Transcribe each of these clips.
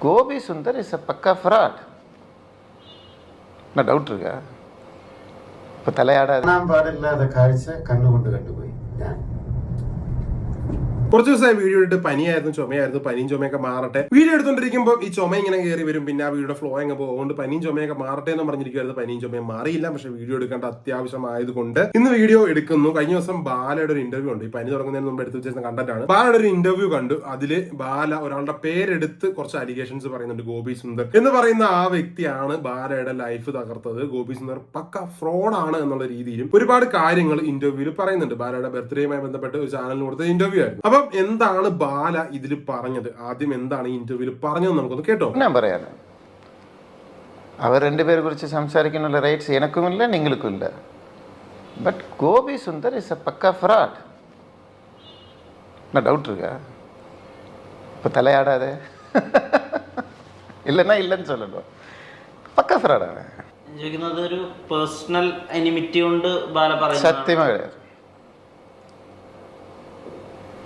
Gopi Sundar is a பக்கா fraud என்ன doubt இருக்கா? இப்போ தலையாடாது பாடில்லாத காய்ச்ச கண்ணு கொண்டு கண்டு போய் കുറച്ച് ദിവസമായി വീഡിയോ ഇട്ട് പനിയായിരുന്നു ചുമയായിരുന്നു പനിയും ചുമയൊക്കെ മാറട്ടെ. വീഡിയോ എടുത്തോണ്ടിരിക്കുമ്പോൾ ഈ ചുമ ഇങ്ങനെ കയറി വരും പിന്നെ ആ വീഡിയോ ഫ്ലോ അങ്ങ് പോകും. അതുകൊണ്ട് പനിയും ചുമയൊക്കെ മാറട്ടെ എന്ന് പറഞ്ഞിരിക്കുവായിരുന്നു. പനിയും ചുമയും മാറിയില്ല പക്ഷെ വീഡിയോ എടുക്കേണ്ട അത്യാവശ്യമായതുകൊണ്ട് ഇന്ന് വീഡിയോ എടുക്കുന്നു. കഴിഞ്ഞ ദിവസം ബാലയുടെ ഒരു ഇന്റർവ്യൂ ഉണ്ട് ഈ പനി തുടങ്ങുന്നതിന് മുമ്പ് എടുത്തു വെച്ചിരുന്ന കണ്ടന്റ് ബാലയുടെ ഒരു ഇന്റർവ്യൂ കണ്ടു. അതിൽ ബാല ഒരാളുടെ പേരെടുത്ത് കുറച്ച് അലിഗേഷൻസ് പറയുന്നുണ്ട്. ഗോപി സുന്ദർ എന്ന് പറയുന്ന ആ വ്യക്തിയാണ് ബാലയുടെ ലൈഫ് തകർത്തത്. ഗോപി സുന്ദർ പക്ക ഫ്രോഡ് ആണ് എന്നുള്ള രീതിയിലും ഒരുപാട് കാര്യങ്ങൾ ഇന്റർവ്യൂവിൽ പറയുന്നുണ്ട്. ബാലയുടെ ബർത്ത്ഡേയുമായി ബന്ധപ്പെട്ട് ഒരു ചാനലിന് കൊടുത്ത ഇന്റർവ്യൂ ആയിരുന്നു. അപ്പം എന്താണ് ബാല ഇതിൽ പറഞ്ഞത് ആദ്യം എന്താണ് ഈ ഇന്റർവ്യൂവിൽ പറഞ്ഞത് നമുക്കൊന്ന് കേട്ടോ என்ன പറയാന് அவர் ரெண்டு பேரை குறித்து സംസാരിക്കാനുള്ള റൈറ്റ്സ് எனக்கும் இல்லை நீங்களுக்கும் இல்லை but Gopi Sundar is a பக்கா ஃப்ராட் நான் டவுட் இருக்கா இப்போ தலையாடாதே இல்லைன்னா இல்லைன்னு சொல்லணும் പക്ക ഫ്രോഡാണ് ചോദിക്കുന്നത് ഒരു പേഴ്സണൽ എനിമിറ്റി കൊണ്ട് ബാല പറയുന്നത്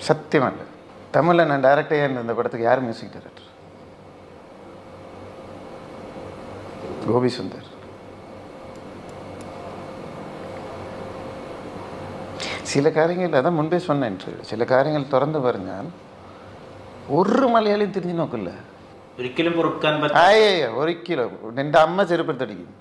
சத்தியமாக கிடையாது சத்தியமாக தமிழில் நான் டேரக்டாக இந்த படத்துக்கு யார் மியூசிக் டைரக்டர் கோபி சுந்தர் சில காரியங்கள் அதான் முன்பே சொன்னேன் சில കാര്യങ്ങൾ തുറന്നു പറഞ്ഞാൽ ഒരു മലയാളിയും തിരിഞ്ഞു നോക്കില്ല ഒരിക്കലും പൊറുക്കാൻ പറ്റും അയ്യ ഒരിക്കലും നിന്റെ അമ്മ ചെരുപ്പത്തടിക്കും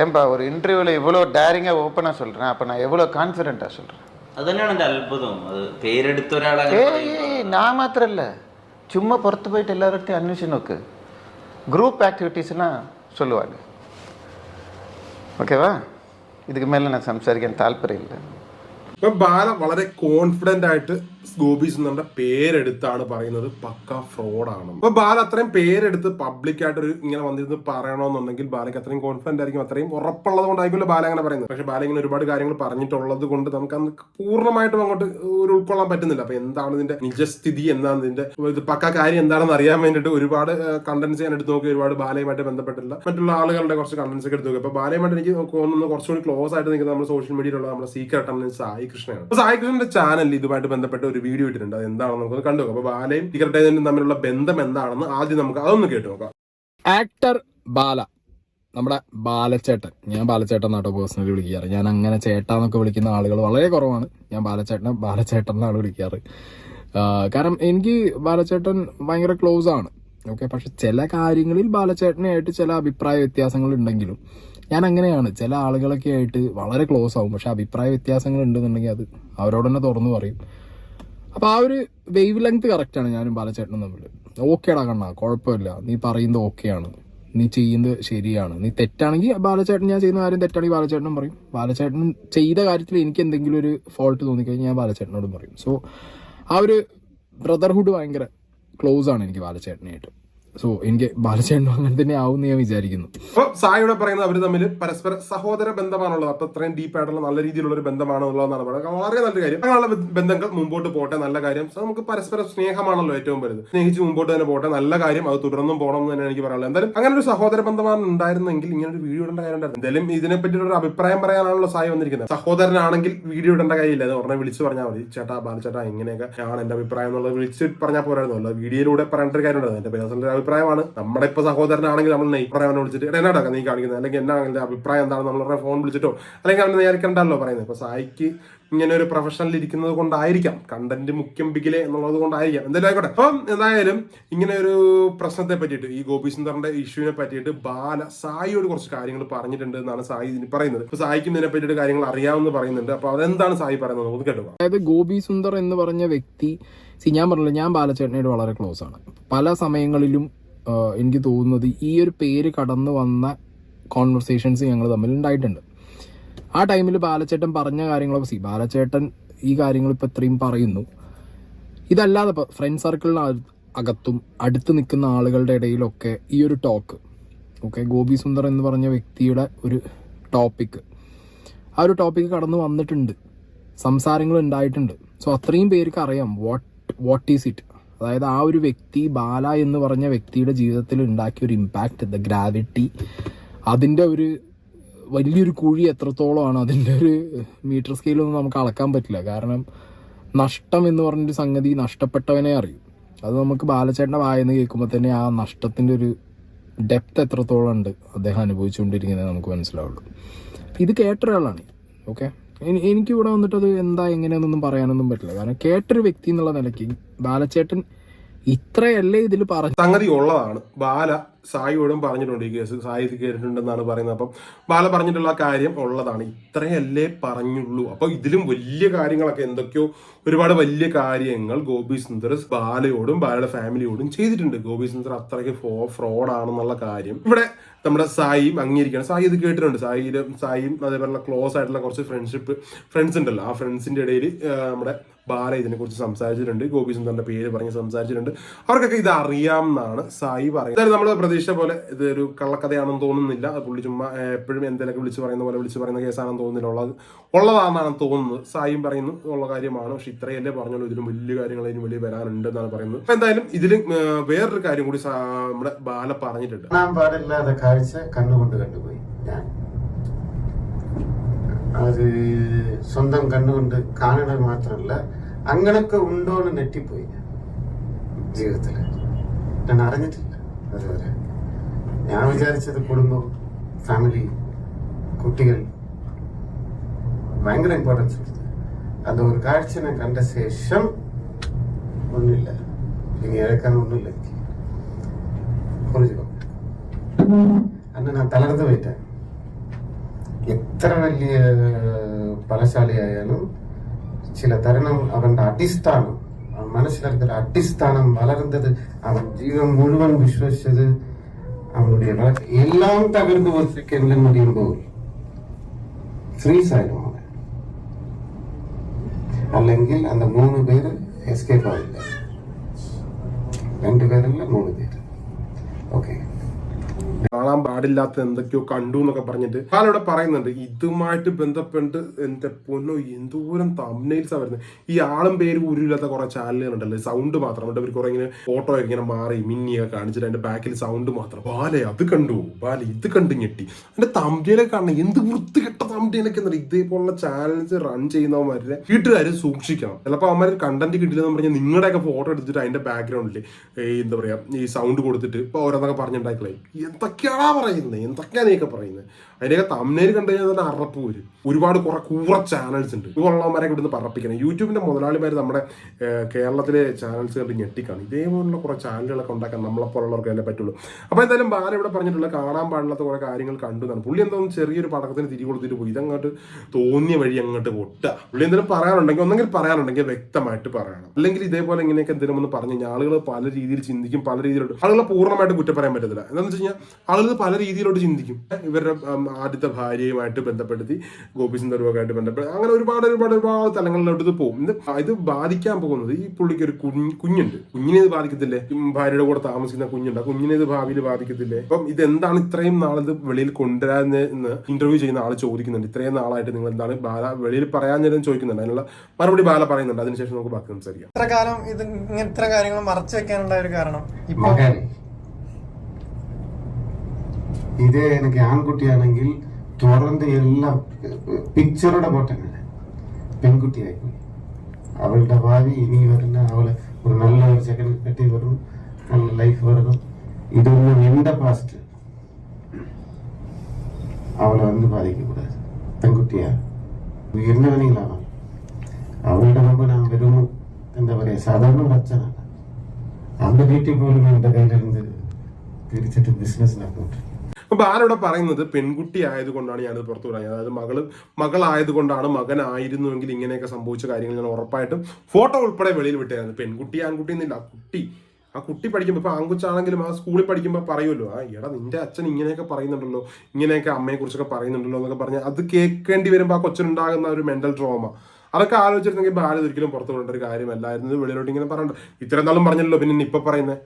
ஏன்பா ஒரு இன்டர்வியூவில் இவ்வளோ டேரிங்காக ஓப்பனாக சொல்கிறேன் அப்போ நான் எவ்வளோ கான்ஃபிடென்ட்டாக சொல்கிறேன் അത് തന്നെയാണ് എന്റെ അത്ഭുതം അത് പേരെടുത്ത ഒരാളെ ஏய் ஏய், நான் மாத்திரம் இல்லை சும்மா புறத்து போயிட்டு எல்லார்ட்டையும் அன்வேஷன் நோக்கு குரூப் ஆக்டிவிட்டீஸ்லாம் சொல்லுவாங்க ஓகேவா இதுக்கு மேலே நான் സംസാരിക്കാൻ താല്പര്യമില്ല ഇപ്പൊ ബാല വളരെ കോൺഫിഡന്റ് ആയിട്ട് ഗോപി സുന്ദറിന്റെ പേരെടുത്താണ് പറയുന്നത് പക്ക ഫ്രോഡാണ് അപ്പൊ ബാല അത്രയും പേരെടുത്ത് പബ്ലിക്കായിട്ട് ഒരു ഇങ്ങനെ വന്നിരുന്ന് പറയണമെന്നുണ്ടെങ്കിൽ ബാലയ്ക്ക് അത്രയും കോൺഫിഡന്റ് ആയിരിക്കും അത്രയും ഉറപ്പുള്ളത് കൊണ്ടായിരിക്കുമല്ലോ ബാല അങ്ങനെ പറയുന്നത്. പക്ഷെ ബാല ഇങ്ങനെ ഒരുപാട് കാര്യങ്ങൾ പറഞ്ഞിട്ടുള്ളത് കൊണ്ട് നമുക്ക് അന്ന് പൂർണമായിട്ടും അങ്ങോട്ട് ഒരു ഉൾക്കൊള്ളാൻ പറ്റുന്നില്ല. അപ്പൊ എന്താണ് ഇതിന്റെ നിജസ്ഥിതി? എന്താണ് ഇതിന്റെ ഇത് പക്ക കാര്യം എന്താണെന്ന് അറിയാൻ വേണ്ടിയിട്ട് ഒരുപാട് കണ്ടൻസ് ഞാൻ എടുത്ത് നോക്കി ഒരുപാട് ബാലയുമായിട്ട് ബന്ധപ്പെട്ടില്ല മറ്റുള്ള ആളുകളുടെ കുറച്ച് കണ്ടൻസ് ഒക്കെ എടുത്ത് നോക്കി. അപ്പൊ ബാലയുമായിട്ട് എനിക്ക് തോന്നുന്നു കുറച്ചുകൂടി ക്ലോസ് ആയിട്ട് നിൽക്കുന്നത് നമ്മുടെ സോഷ്യൽ മീഡിയയിലുള്ള നമ്മുടെ സീക്രട്ട് ആണ് സായി കൃഷ്ണയാണ്. അപ്പൊ സായി കൃഷ്ണന്റെ ചാനൽ ഇതുമായിട്ട് ബന്ധപ്പെട്ട ഒരു വീഡിയോ ഇട്ടിട്ടുണ്ട്. അത് എന്താണെന്ന് നമുക്ക് കണ്ടു നോക്കാം. അപ്പൊ ബാലയും ഏജന്റും തമ്മിലുള്ള ബന്ധം എന്താണെന്ന് ആദ്യം നമുക്ക് അതൊന്ന് കേട്ടു നോക്കാം. ആക്ടർ ബാല. നമ്മുടെ ബാലച്ചേട്ടൻ ഞാൻ ബാലച്ചേട്ടൻ എന്നാട്ടോ പേഴ്സണലി വിളിക്കാറ്. ഞാൻ അങ്ങനെ ചേട്ടാന്നൊക്കെ വിളിക്കുന്ന ആളുകൾ വളരെ കുറവാണ്. ഞാൻ ബാലച്ചേട്ടനെ ബാലച്ചേട്ടൻ എന്നാണ് വിളിക്കാറ് കാരണം എനിക്ക് ബാലച്ചേട്ടൻ ഭയങ്കര ക്ലോസ് ആണ്. ഓക്കെ പക്ഷെ ചില കാര്യങ്ങളിൽ ബാലച്ചേട്ടനായിട്ട് ചില അഭിപ്രായ വ്യത്യാസങ്ങൾ ഉണ്ടെങ്കിലും ഞാൻ അങ്ങനെയാണ്. ചില ആളുകളൊക്കെ ആയിട്ട് വളരെ ക്ലോസ് ആവും. പക്ഷെ അഭിപ്രായ വ്യത്യാസങ്ങൾ ഉണ്ടെന്നുണ്ടെങ്കിൽ അത് അവരോട് തന്നെ തുറന്നു പറയും. അപ്പൊ ആ ഒരു വേവ് ലെങ്ത് ആണ് ഞാനും ബാലചേട്ടനും തമ്മിൽ ഓക്കേടാ കണ്ണാ കുഴപ്പമില്ല. നീ പറയുന്നത് ഓക്കെയാണ് നീ ചെയ്യുന്നത് ശരിയാണ്. നീ തെറ്റാണെങ്കിൽ ബാലചേട്ടൻ ഞാൻ ചെയ്യുന്ന കാര്യം തെറ്റാണെങ്കിൽ ബാലചേട്ടനും പറയും. ബാലചേട്ടൻ ചെയ്ത കാര്യത്തിൽ എനിക്ക് എന്തെങ്കിലും ഒരു ഫോൾട്ട് തോന്നിക്കഴിഞ്ഞാൽ ഞാൻ ബാലചേട്ടനോടും പറയും. സോ ആ ഒരു ബ്രദർഹുഡ് ഭയങ്കര ക്ലോസ് ആണ് എനിക്ക് ബാലച്ചേട്ടനായിട്ട് സോ എനിക്ക് ബാലചേട്ടൻ അങ്ങനെ തന്നെ ആവും ഞാൻ വിചാരിക്കുന്നു. അപ്പൊ സായിയുടെ പറയുന്നത് അവർ തമ്മിൽ പരസ്പര സഹോദര ബന്ധമാണുള്ളത്. അപ്പൊ അത്രയും ഡീപ്പ് ആയിട്ടുള്ള നല്ല രീതിയിലുള്ള ഒരു ബന്ധമാണുള്ളതെന്നാണ് പറയുന്നത്. വളരെ നല്ല കാര്യം. അങ്ങനെയുള്ള ബന്ധങ്ങൾ മുമ്പോട്ട് പോട്ടെ നല്ല കാര്യം. നമുക്ക് പരസ്പര സ്നേഹമാണല്ലോ ഏറ്റവും വലുത്. സ്നേഹിച്ച് മുമ്പോട്ട് തന്നെ പോട്ടെ നല്ല കാര്യം. അത് തുടർന്നും പോകണം എന്ന് തന്നെ എനിക്ക് പറയാനുള്ളത്. എന്തായാലും അങ്ങനെ ഒരു സഹോദര ബന്ധമാണ് ഉണ്ടായിരുന്നെങ്കിൽ ഇങ്ങനെ ഒരു വീഡിയോ ഇടേണ്ട കാര്യം ഉണ്ടായിരുന്നു. എന്തായാലും ഇതിനെ പറ്റി ഒരു അഭിപ്രായം പറയാനാണല്ലോ സായി വന്നിരിക്കുന്നത്. സഹോദരനാണെങ്കിൽ വീഡിയോ ഇടേണ്ട കാര്യമില്ല. അത് ഉടനെ വിളിച്ച് പറഞ്ഞാൽ മതി. ചേട്ടാ ബാലചേട്ടാ ഇങ്ങനെയൊക്കെ ആണ് എന്റെ അഭിപ്രായം എന്നുള്ളത് വിളിച്ച് പറഞ്ഞാൽ പോരായിരുന്നല്ലോ. വീഡിയോയിലൂടെ പറയേണ്ട ഒരു കാര്യം ഉണ്ടായിരുന്നു എന്റെ പേഴ്സണൽ അഭിപ്രായമാണ്. നമ്മുടെ ഇപ്പൊ സഹോദരനാണെങ്കിൽ നമ്മൾ നെയ് അവനെ വിളിച്ചിട്ട് "എടാ, എന്നാടാ നീ കാണിക്കുന്നത് അല്ലെങ്കിൽ എന്നാ എന്റെ അഭിപ്രായം എന്താണ്? നമ്മൾ ഫോൺ വിളിച്ചിട്ടോ? അല്ലെങ്കിൽ അവനെ നേരിക്കണ്ടല്ലോ പറയുന്നത്. ഇപ്പൊ സായിക്ക് ഇങ്ങനെ ഒരു പ്രൊഫഷണൽ ഇരിക്കുന്നത് കൊണ്ടായിരിക്കാം. കണ്ടന്റ് മുഖ്യം ബിഗിലെ എന്നുള്ളത് കൊണ്ടായിരിക്കാം. എന്തായാലും ആയിക്കോട്ടെ. അപ്പം എന്തായാലും ഇങ്ങനെ ഒരു പ്രശ്നത്തെ പറ്റിയിട്ട് ഈ ഗോപി സുന്ദറിന്റെ ഇഷ്യൂവിനെ പറ്റിയിട്ട് ബാല സായിയോട് കുറച്ച് കാര്യങ്ങൾ പറഞ്ഞിട്ടുണ്ട് എന്നാണ് സായി ഇതിന് പറയുന്നത്. ഇപ്പൊ സായിക്കും ഇതിനെ പറ്റിയിട്ട് കാര്യങ്ങൾ അറിയാമെന്ന് പറയുന്നുണ്ട്. അപ്പൊ അതെന്താണ് സായി പറയുന്നത്? നമുക്ക് കേട്ടോ അതായത് ഗോപി സുന്ദർ എന്ന് പറഞ്ഞ വ്യക്തി സി ഞാൻ പറഞ്ഞില്ല ഞാൻ ബാലചേട്ടനോട് വളരെ ക്ലോസ് ആണ്. പല സമയങ്ങളിലും എനിക്ക് തോന്നുന്നത് ഈ ഒരു പേര് കടന്നു വന്ന കോൺവെർസേഷൻസ് ഞങ്ങൾ തമ്മിൽ ഉണ്ടായിട്ടുണ്ട്. ആ ടൈമിൽ ബാലച്ചേട്ടൻ പറഞ്ഞ കാര്യങ്ങളൊക്കെ സി ബാലച്ചേട്ടൻ ഈ കാര്യങ്ങൾ ഇപ്പം ഇത്രയും പറയുന്നു. ഇതല്ലാതെ ഇപ്പോൾ ഫ്രണ്ട് സർക്കിളിന് അകത്തും അടുത്ത് നിൽക്കുന്ന ആളുകളുടെ ഇടയിലൊക്കെ ഈ ഒരു ടോക്ക് ഓക്കെ ഗോപി സുന്ദർ എന്ന് പറഞ്ഞ വ്യക്തിയുടെ ഒരു ടോപ്പിക്ക് ആ ഒരു ടോപ്പിക്ക് കടന്നു വന്നിട്ടുണ്ട്. സംസാരങ്ങൾ ഉണ്ടായിട്ടുണ്ട്. സോ അത്രയും പേർക്ക് അറിയാം വാട്ട് വാട്ട് ഈസ് ഇറ്റ് അതായത് ആ ഒരു വ്യക്തി ബാല എന്ന് പറഞ്ഞ വ്യക്തിയുടെ ജീവിതത്തിൽ ഉണ്ടാക്കിയ ഒരു ഇമ്പാക്റ്റ് ദ ഗ്രാവിറ്റി അതിന്റെ ഒരു വലിയൊരു കുഴി എത്രത്തോളമാണ് അതിന്റെ ഒരു മീറ്റർ സ്കെയിലൊന്നും നമുക്ക് അളക്കാൻ പറ്റില്ല. കാരണം നഷ്ടം എന്ന് പറഞ്ഞൊരു സംഗതി നഷ്ടപ്പെട്ടവനെ അറിയും. അത് നമുക്ക് ബാലച്ചേട്ടന്റെ വായെന്ന് കേൾക്കുമ്പോൾ തന്നെ ആ നഷ്ടത്തിന്റെ ഒരു ഡെപ്ത് എത്രത്തോളം ഉണ്ട് അദ്ദേഹം അനുഭവിച്ചുകൊണ്ടിരിക്കുന്നത് നമുക്ക് മനസ്സിലാവുള്ളൂ. ഇത് കേട്ട കേട്ടൊരാളാണ്. ഓക്കെ എനിക്ക് വന്നിട്ടത് എന്താ എങ്ങനെയാണെന്നൊന്നും പറയാനൊന്നും പറ്റില്ല. കാരണം കേട്ടൊരു വ്യക്തി എന്നുള്ള നിലയ്ക്ക് ബാലച്ചേട്ടൻ ഇത്രയല്ലേ ഇതിൽ പറഞ്ഞു സംഗതി ഉള്ളതാണ് ബാല സായിയോടും പറഞ്ഞിട്ടുണ്ട് ഈ കേസ്. സായി കേട്ടിട്ടുണ്ടെന്നാണ് പറയുന്നത്. അപ്പം ബാല പറഞ്ഞിട്ടുള്ള കാര്യം ഉള്ളതാണ്. ഇത്രയല്ലേ പറഞ്ഞുള്ളൂ. അപ്പൊ ഇതിലും വലിയ കാര്യങ്ങളൊക്കെ എന്തൊക്കെയോ ഒരുപാട് വലിയ കാര്യങ്ങൾ ഗോപി സുന്ദർ ബാലയോടും ബാലയുടെ ഫാമിലിയോടും ചെയ്തിട്ടുണ്ട്. ഗോപി സുന്ദർ അത്രയ്ക്ക് ഫോ ഫ്രോഡാണെന്നുള്ള കാര്യം. ഇവിടെ നമ്മുടെ സായിയും അംഗീകരിക്കണം. സായി ഇത് കേട്ടിട്ടുണ്ട്. സായിയിലും സായിയും അതേപോലെ ക്ലോസ് ആയിട്ടുള്ള കുറച്ച് ഫ്രണ്ട്ഷിപ്പ് ഫ്രണ്ട്സ് ഉണ്ടല്ലോ. ആ ഫ്രണ്ട്സിന്റെ ഇടയിൽ നമ്മുടെ ബാല ഇതിനെക്കുറിച്ച് സംസാരിച്ചിട്ടുണ്ട്. ഗോപി സുന്ദറിന്റെ പേര് പറഞ്ഞ് സംസാരിച്ചിട്ടുണ്ട്. അവർക്കൊക്കെ ഇത് അറിയാം എന്നാണ് സായി പറയുന്നത്. എന്തായാലും നമ്മൾ പ്രതീക്ഷ പോലെ ഇതൊരു കള്ളക്കഥയാണെന്ന് തോന്നുന്നില്ല. പുള്ളി ചുമ്മാ എപ്പോഴും എന്തെങ്കിലുമൊക്കെ വിളിച്ച് പറയുന്ന പോലെ വിളിച്ച് പറയുന്ന കേസാണെന്ന് തോന്നുന്നില്ല. ഉള്ളത് ഉള്ളതാണെന്നാണ് തോന്നുന്നത്. സായിയും പറയുന്നു ഉള്ള കാര്യമാണ്. പക്ഷെ ഇത്രയല്ലേ പറഞ്ഞുള്ളൂ. ഇതിലും വലിയ കാര്യങ്ങൾ ഇതിന് വലിയ വരാനുണ്ട് എന്നാണ് പറയുന്നത്. അപ്പൊ എന്തായാലും ഇതിൽ വേറൊരു കാര്യം കൂടി നമ്മുടെ ബാല പറഞ്ഞിട്ടുണ്ട്. കാണാൻ പാടില്ലാത്ത കാഴ്ച കണ്ണുകൊണ്ട് കണ്ടുപോയി ഞാൻ. സ്വന്തം കണ്ണുകൊണ്ട് കാണുന്നത് മാത്രമല്ല അങ്ങനൊക്കെ ഉണ്ടോ എന്ന് നെറ്റിപ്പോയി ഞാൻ ജീവിതത്തിൽ ഞാൻ അറിഞ്ഞിട്ടില്ല. അതുവരെ. ഞാൻ വിചാരിച്ചത് കുടുംബം ഫാമിലി കുട്ടികൾ ഭയങ്കര ഇമ്പോർട്ടൻസ് കൊടുത്തു അത് ഒരു കാഴ്ചനെ കണ്ട ശേഷം ഒന്നുമില്ല. ഇനി ഏഴക്കാൻ ഒന്നുമില്ല എനിക്ക്. അന്ന് ഞാൻ തളർന്നു പോയിട്ടാണ്. എത്ര വലിയ പലശാലയായാലും சில தருணம் அவன் அடிஸ்தானம். அவன் மனசில் இருக்கிற அடிஸ்தானம் வளர்ந்தது. அவன் ஜீவன் முழுவன் விஸ்வசிச்சது அவனுடைய வழக்கு எல்லாம் தவிர்த்து ஒரு செகண்ட்ல முடியும் போது ஃப்ரீஸ் ஆயிடும் அவன். அல்லங்கில் அந்த மூணு பேர் எஸ்கேப் ஆகிட்டார் ரெண்டு பேரில் மூணு பேர் ஓகே കാണാൻ പാടില്ലാത്ത എന്തൊക്കെയോ കണ്ടു എന്നൊക്കെ പറഞ്ഞിട്ട് ആളിവിടെ പറയുന്നുണ്ട്. ഇതുമായിട്ട് ബന്ധപ്പെട്ട് എന്റെ പൊന്നോ എന്തോരം തമ്നയിൽസാ വരുന്നത്. ഈ ആളും പേര് ഉരുവില്ലാത്ത കുറെ ചാനലുകൾ ഉണ്ടല്ലോ സൗണ്ട് മാത്രം. അവിടെ അവർ കുറെ ഇങ്ങനെ ഫോട്ടോ ഇങ്ങനെ മാറി മിന്നിയൊക്കെ കാണിച്ചിട്ട് അതിന്റെ ബാക്കിൽ സൗണ്ട് മാത്രം. ബാലെ അത് കണ്ടു. ബാലെ ഇത് കണ്ടു ഞെട്ടി. എന്റെ തമ്പിയിലൊക്കെ കാണണം എന്ത് വൃത്തികെട്ട തമ്പിയിലൊക്കെ എന്നറിയാം ഇതേപോലുള്ള ചാനൽസ് റൺ ചെയ്യുന്നവന്മാരെ വീട്ടുകാർ സൂക്ഷിക്കണം. ചിലപ്പോൾ അവന്മാർ കണ്ടന്റ് കിട്ടില്ലെന്ന് പറഞ്ഞാൽ നിങ്ങളുടെയൊക്കെ ഫോട്ടോ എടുത്തിട്ട് അതിന്റെ ബാക്ക്ഗ്രൗണ്ടിൽ എന്താ പറയാ ഈ സൗണ്ട് കൊടുത്തിട്ട് ഇപ്പൊ ഓരോന്നൊക്കെ പറഞ്ഞിട്ടുണ്ടാക്കളെ എന്തൊക്കെയാണാ പറയുന്നത് എന്തൊക്കെയാണ് നീയൊക്കെ പറയുന്നത് അതിനൊക്കെ തമിഴ്നേര് കണ്ടു കഴിഞ്ഞാൽ തന്നെ അറപ്പ് വരും. ഒരുപാട് കുറെ കൂറ ചാനൽസ് ഉണ്ട്. ഇതുള്ളവന്മാരെ ഇവിടുന്ന് പറപ്പിക്കണം. യൂട്യൂബിന്റെ മുതലാളിമാർ നമ്മുടെ കേരളത്തിലെ ചാനൽസ് കണ്ട് ഞെട്ടിക്കാണ്. ഇതേപോലുള്ള കുറെ ചാനലുകളൊക്കെ ഉണ്ടാക്കാൻ നമ്മളെപ്പോലുള്ളവർക്ക് തന്നെ പറ്റുള്ളൂ. അപ്പോൾ എന്തായാലും ബാല ഇവിടെ പറഞ്ഞിട്ടുള്ള കാണാൻ പാടില്ലാത്ത കുറെ കാര്യങ്ങൾ കണ്ടു എന്നാണ് പുള്ളി എന്തോന്നും ചെറിയൊരു പടക്കത്തിന് തിരി കൊടുത്തിട്ട് പോയി. ഇതങ്ങോട്ട് തോന്നിയ വഴി അങ്ങോട്ട് പൊട്ടുക. പുള്ളി എന്തെങ്കിലും പറയാനുണ്ടെങ്കിൽ ഒന്നെങ്കിൽ പറയാനുണ്ടെങ്കിൽ വ്യക്തമായിട്ട് പറയണം. അല്ലെങ്കിൽ ഇതേപോലെ ഇങ്ങനെയൊക്കെ എന്തെങ്കിലും ഒന്ന് പറഞ്ഞു കഴിഞ്ഞാൽ ആളുകൾ പല രീതിയിൽ ചിന്തിക്കും പല രീതിയിലുണ്ട് ആളുകളെ പൂർണമായിട്ട് കുറ്റം പറയാൻ പറ്റത്തില്ല. എന്താണെന്ന് വെച്ച് കഴിഞ്ഞാൽ ആളുകൾ പല രീതിയിലോട്ട് ചിന്തിക്കും. ഇവരുടെ ആദ്യത്തെ ഭാര്യയുമായിട്ട് ബന്ധപ്പെടുത്തി ഗോപിസുന്ദറുമൊക്കെ ആയിട്ട് ബന്ധപ്പെട്ട് അങ്ങനെ ഒരുപാട് ഒരുപാട് ഒരുപാട് തലങ്ങളിലോട്ട് ഇത് പോകും. ഇത് ഇത് ബാധിക്കാൻ പോകുന്നത് ഈ പുള്ളിക്ക് ഒരു കുഞ്ഞ് കുഞ്ഞുണ്ട്. കുഞ്ഞിനെ ഇത് ബാധിക്കത്തില്ലേ? ഭാര്യയുടെ കൂടെ താമസിക്കുന്ന കുഞ്ഞുണ്ട്. ആ കുഞ്ഞിനെ ഇത് ഭാവിയിൽ ബാധിക്കത്തില്ലേ? അപ്പം ഇതെന്താണ് ഇത്രയും നാളിത് വെളിയിൽ കൊണ്ടുവരാന്ന് ഇന്റർവ്യൂ ചെയ്യുന്ന ആൾ ചോദിക്കുന്നുണ്ട്. ഇത്രയും നാളായിട്ട് നിങ്ങൾ എന്താണ് ബാല വെളിയിൽ പറയാൻ നേരം ചോദിക്കുന്നുണ്ട്. അതിനുള്ള മറുപടി ബാല പറയുന്നുണ്ട്. അതിനുശേഷം നമുക്ക് ബാക്കി സംസാരിക്കാം. ഇത്ര കാലം ഇത് കാര്യങ്ങൾ മറച്ചു വെക്കാനുണ്ടായ ഒരു കാരണം. ഇപ്പൊ இதே எனக்கு ஆண்குட்டியானெങ്കിൽ தொடர்ந்து எல்லாம் பிக்சரோட போட்டேன் பெண்குட்டி ஆகி அவளோட பாவி இனி வரும்னா அவளை ஒரு நல்ல ஒரு செகண்ட் கட்டி வரும். நல்ல லைஃப் வரும் இது வந்து எந்த பாஸ்ட் அவளை வந்து பாதிக்கக்கூடாது பெண்குட்டியா? என்ன வேணீங்களா அவளோட ரொம்ப நான் வெறும் இந்த ஒரு சாதாரண பிரச்சனை அந்த வீட்டுக்கு போலும் என்ற கையில் இருந்து பிரிச்சுட்டு பிஸ்னஸ் நான் போட்டேன் അപ്പൊ ആരോടെ പറയുന്നത്? പെൺകുട്ടി ആയതുകൊണ്ടാണ് ഞാനത് പുറത്തു പറയുന്നത് അതായത് മകൾ മകളായതുകൊണ്ടാണ് മകനായിരുന്നുവെങ്കിൽ ഇങ്ങനെയൊക്കെ സംഭവിച്ച കാര്യങ്ങൾ ഞാൻ ഉറപ്പായിട്ടും ഫോട്ടോ ഉൾപ്പെടെ വെളിയിൽ വിട്ടായിരുന്നു പെൺകുട്ടി ആൺകുട്ടി എന്നില്ല. കുട്ടി ആ കുട്ടി പഠിക്കുമ്പോൾ ഇപ്പൊ ആൺകുച്ചാണെങ്കിലും ആ സ്കൂളിൽ പഠിക്കുമ്പോൾ പറയുമല്ലോ ആ എടാ നിന്റെ അച്ഛൻ ഇങ്ങനെയൊക്കെ പറയുന്നുണ്ടല്ലോ ഇങ്ങനെയൊക്കെ അമ്മയെ കുറിച്ചൊക്കെ പറയുന്നുണ്ടല്ലോ എന്നൊക്കെ പറഞ്ഞാൽ അത് കേൾക്കേണ്ടി വരുമ്പോൾ ആ കൊച്ചിനുണ്ടാകുന്ന ഒരു മെന്റൽ ട്രോമ അതൊക്കെ ആലോചിച്ചിരുന്നെങ്കിൽ ബാല ഒരിക്കലും പുറത്തു കൊണ്ട ഒരു കാര്യമല്ലായിരുന്നു വെളിയിലോട്ട് ഇങ്ങനെ പറയണ്ട. ഇത്രയും നാളും പറഞ്ഞല്ലോ പിന്നെ ഇപ്പൊ പറയുന്നത്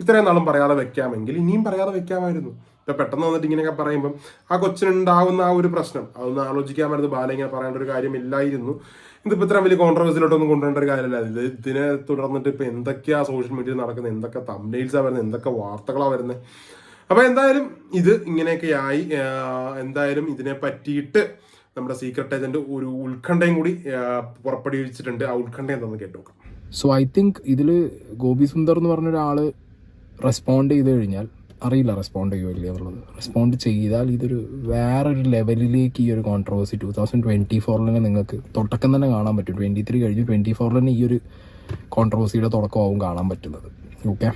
ഇത്രയും നാളും പറയാതെ വെക്കാമെങ്കിൽ ഇനിയും പറയാതെ വെക്കാമായിരുന്നു. പെട്ടെന്ന് വന്നിട്ട് ഇങ്ങനെയൊക്കെ പറയുമ്പം ആ കൊച്ചിനുണ്ടാവുന്ന ആ ഒരു പ്രശ്നം. അതൊന്ന് ആലോചിക്കാമായിരുന്നു ബാല ഇങ്ങനെ പറയേണ്ട ഒരു കാര്യമില്ലായിരുന്നു. ഇതിപ്പോ ഇത്ര വലിയ കോൺട്രവേഴ്സിലോട്ടൊന്നും കൊണ്ടുവരേണ്ട ഒരു കാര്യമല്ല. ഇത് ഇതിനെ തുടർന്നിട്ട് ഇപ്പൊ എന്തൊക്കെയാ സോഷ്യൽ മീഡിയയിൽ നടക്കുന്നത്? എന്തൊക്കെ തമ്മിൽസാ വരുന്നത്? എന്തൊക്കെ വാർത്തകളാ വരുന്നത്? അപ്പൊ എന്തായാലും ഇത് ഇങ്ങനെയൊക്കെ ആയി എന്തായാലും ഇതിനെ പറ്റിയിട്ട് നമ്മുടെ സീക്രട്ട് ഏജന്റ് ഒരു ഉത്കണ്ഠയും കൂടി പുറപ്പെടുവിച്ചിട്ടുണ്ട്. ആ ഉത്കണ്ഠ എന്താണെന്ന് കേട്ടു നോക്കാം. സോ ഐ തിങ്ക് ഇതിൽ ഗോപി സുന്ദർ എന്ന് പറഞ്ഞ ഒരാൾ റെസ്പോണ്ട് ചെയ്ത് കഴിഞ്ഞാൽ അറിയില്ല റെസ്പോണ്ട് ചെയ്യുമോ ഇല്ല എന്നുള്ളത്. റെസ്പോണ്ട് ചെയ്താൽ ഇതൊരു വേറൊരു ലെവലിലേക്ക് ഈ ഒരു കോൺട്രവേഴ്സി ടൂ തൗസൻഡ് ട്വന്റി ഫോറിൽ നിങ്ങൾക്ക് തുടക്കം തന്നെ കാണാൻ പറ്റും. ട്വന്റി ത്രീ കഴിഞ്ഞ് ട്വന്റി ഫോറിൽ തന്നെ ഈ ഒരു കോൺട്രവേഴ്സിയുടെ തുടക്കമാവും കാണാൻ പറ്റുന്നത്. ഓക്കെ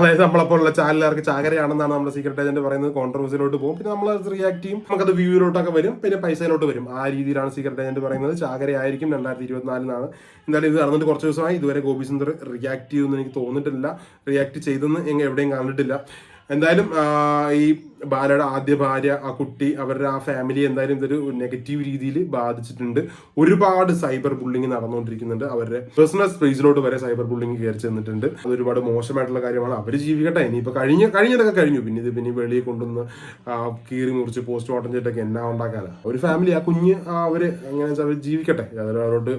അതായത് നമ്മളപ്പോലുള്ള ചാനലുകാർക്ക് ചാകരയാണെന്നാണ് നമ്മുടെ സീക്രട്ട് ഏജന്റ് പറയുന്നത്. കോൺട്രവേഴ്സിലോട്ട് പോകും. പിന്നെ നമ്മൾ റിയാക്ട് ചെയ്യും. നമുക്കത് വ്യൂവിലോട്ടൊക്കെ വരും. പിന്നെ പൈസയിലോട്ട് വരും. ആ രീതിയിലാണ് സീക്രട്ട് ഏജന്റ് പറയുന്നത്. ചാകരയായിരിക്കും രണ്ടായിരത്തി ഇരുപത്തിനാലിനാണ് എന്തായാലും ഇത് നടന്നിട്ട് കുറച്ച് ദിവസമായി. ഇതുവരെ ഗോപി സുന്ദർ റിയാക്ട് ചെയ്യുമെന്ന് എനിക്ക് തോന്നിയിട്ടില്ല. റിയാക്ട് ചെയ്തെന്ന് എങ്ങനെ എവിടെയും കണ്ടിട്ടില്ല. എന്തായാലും ഈ ബാലയുടെ ആദ്യ ഭാര്യ ആ കുട്ടി അവരുടെ ആ ഫാമിലി എന്തായാലും ഇതൊരു നെഗറ്റീവ് രീതിയിൽ ബാധിച്ചിട്ടുണ്ട്. ഒരുപാട് സൈബർ ബുള്ളിങ് നടന്നുകൊണ്ടിരിക്കുന്നുണ്ട്. അവരുടെ പേഴ്സണൽ സ്പേസിലോട്ട് വരെ സൈബർ ബുള്ളിങ് കയറി ചെന്നിട്ടുണ്ട്. അത് ഒരുപാട് മോശമായിട്ടുള്ള കാര്യമാണ്. അവർ ജീവിക്കട്ടെ. ഇനിയിപ്പോൾ കഴിഞ്ഞ കഴിഞ്ഞതൊക്കെ കഴിഞ്ഞു. പിന്നെ ഇത് പിന്നെ വെളിയിൽ കൊണ്ടുവന്ന് കീറി മുറിച്ച് പോസ്റ്റ്മോർട്ടം ചെയ്തിട്ടൊക്കെ എന്നാ ഉണ്ടാക്കാനാണ് ഒരു ഫാമിലി ആ കുഞ്ഞ് എങ്ങനെ വെച്ചാൽ അവർ ജീവിക്കട്ടെ? അതിൽ അവരോട്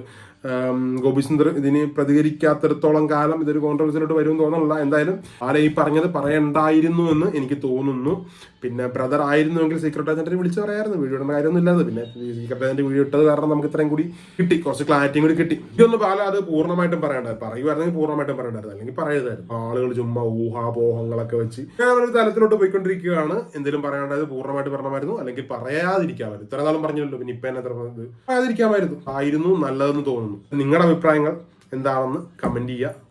ആം, ഗോപിസുന്ദർ ഇതിന് പ്രതികരിക്കാത്തിടത്തോളം കാലം ഇതൊരു കോൺട്രവേഴ്സിലോട്ട് വരുമെന്ന് തോന്നുന്നില്ല. എന്തായാലും ആരെ ഈ പറഞ്ഞത് പറയണ്ടായിരുന്നു എന്ന് എനിക്ക് തോന്നുന്നു. പിന്നെ ബ്രദർ ആയിരുന്നുവെങ്കിൽ സീക്രട്ട് ഏജന്റിനെ വിളിച്ച് പറയായിരുന്നു. വീഡിയോ ഇടുന്ന കാര്യമൊന്നും ഇല്ലാതെ പിന്നെ സീക്രട്ട് ഏജന്റ് വീഡിയോ ഇട്ടത് കാരണം നമുക്ക് ഇത്രയും കൂടി കിട്ടി. കുറച്ച് ക്ലാരിറ്റിയും കൂടി കിട്ടി. ഇതൊന്നും പാല അത് പൂർണമായിട്ടും പറയണ്ടായിരുന്നു പറയുമായിരുന്നെങ്കിൽ പൂർണമായിട്ടും പറയണ്ടായിരുന്നു. അല്ലെങ്കിൽ പറയരുതായിരുന്നു. ആളുകൾ ചുമ്മാ ഊഹാപോഹങ്ങളൊക്കെ വെച്ച് ഒരു തലത്തിലോട്ട് പോയിക്കൊണ്ടിരിക്കുകയാണ്. എന്തെങ്കിലും പറയേണ്ടത് പൂർണമായിട്ട് പറയണമായിരുന്നു അല്ലെങ്കിൽ പറയാതിരിക്കാമായിരുന്നു. ഇത്ര നാളും പറഞ്ഞല്ലോ പിന്നെ ഇപ്പൊ എന്നെ പറഞ്ഞത് പറയാതിരിക്കാമായിരുന്നു. ആയിരുന്നു നല്ലതെന്ന് തോന്നുന്നു. നിങ്ങളുടെ അഭിപ്രായങ്ങൾ എന്താണെന്ന് കമന്റ് ചെയ്യുക.